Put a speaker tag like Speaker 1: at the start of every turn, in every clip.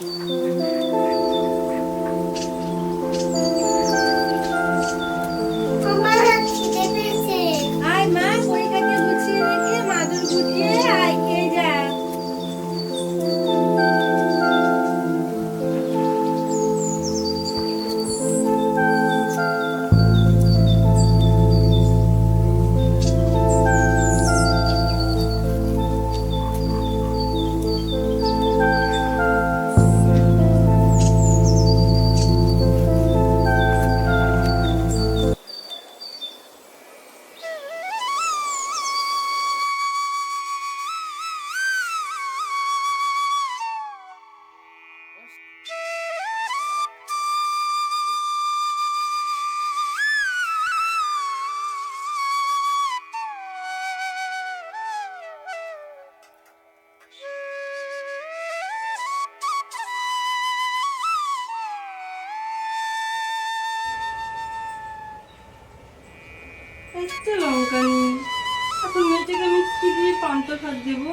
Speaker 1: আমার
Speaker 2: একটা লঙ্কা নেই। এখন মেয়েটাকে আমি কি দিয়ে পান্তা ভাত দেবো?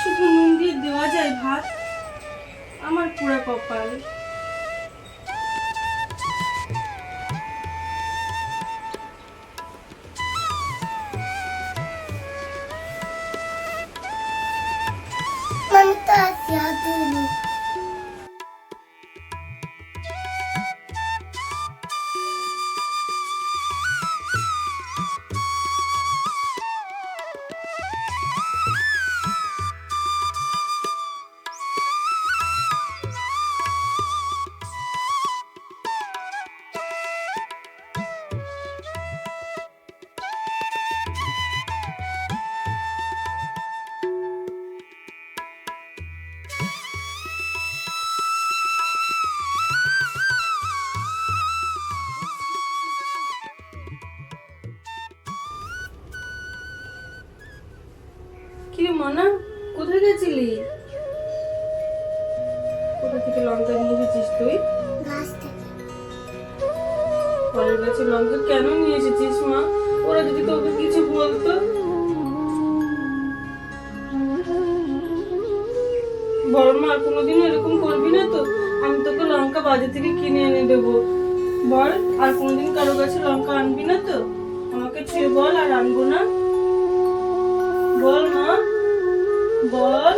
Speaker 2: শুধু নুন দিয়ে দেওয়া যায় ভাত? আমার পুরো কপাল। কি মনা? কোথায় গেছিলি? কোথা থেকে লঙ্কা নিয়ে এসেছিস তুই? পরের গাছে লঙ্কা কেন নিয়ে এসেছিস মা? ওরা যদি তোকে কিছু বলতো। বড় মা আর কোনোদিনও এরকম করবি না তো। আমি তোকে লঙ্কা বাজার থেকে কিনে এনে দেবো। বল আর কোনোদিন কারও কাছে লঙ্কা আনবি না তো? আমাকে ছুঁয়ে বল আর আনব না। বল, মা। বল।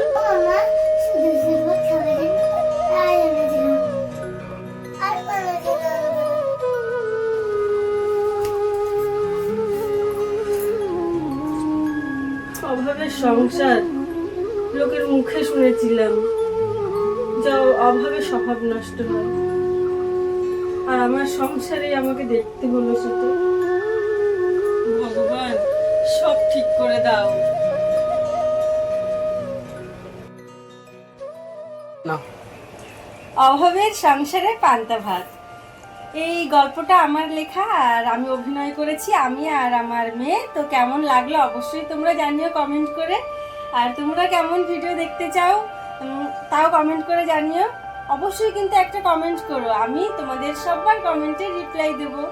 Speaker 2: অভাবের সংসার লোকের মুখে শুনেছিলাম। যা অভাবে স্বভাব নষ্ট হয়। আর আমার সংসারে আমাকে দেখতে হলো সেটা ভগবান, সব ঠিক করে দাও।
Speaker 3: না।
Speaker 2: অভাবের সংসারে পান্তা ভাত। এই গল্পটা আমার লেখা আর আমি অভিনয় করেছি, আমি আর আমার মেয়ে। তো কেমন লাগল অবশ্যই তোমরা জানিও কমেন্ট করে। আর তোমরা কেমন ভিডিও দেখতে চাও তাও কমেন্ট করে জানিও। অবশ্যই কিন্তু একটা কমেন্ট করো, আমি তোমাদের সবার কমেন্টে রিপ্লাই দেবো।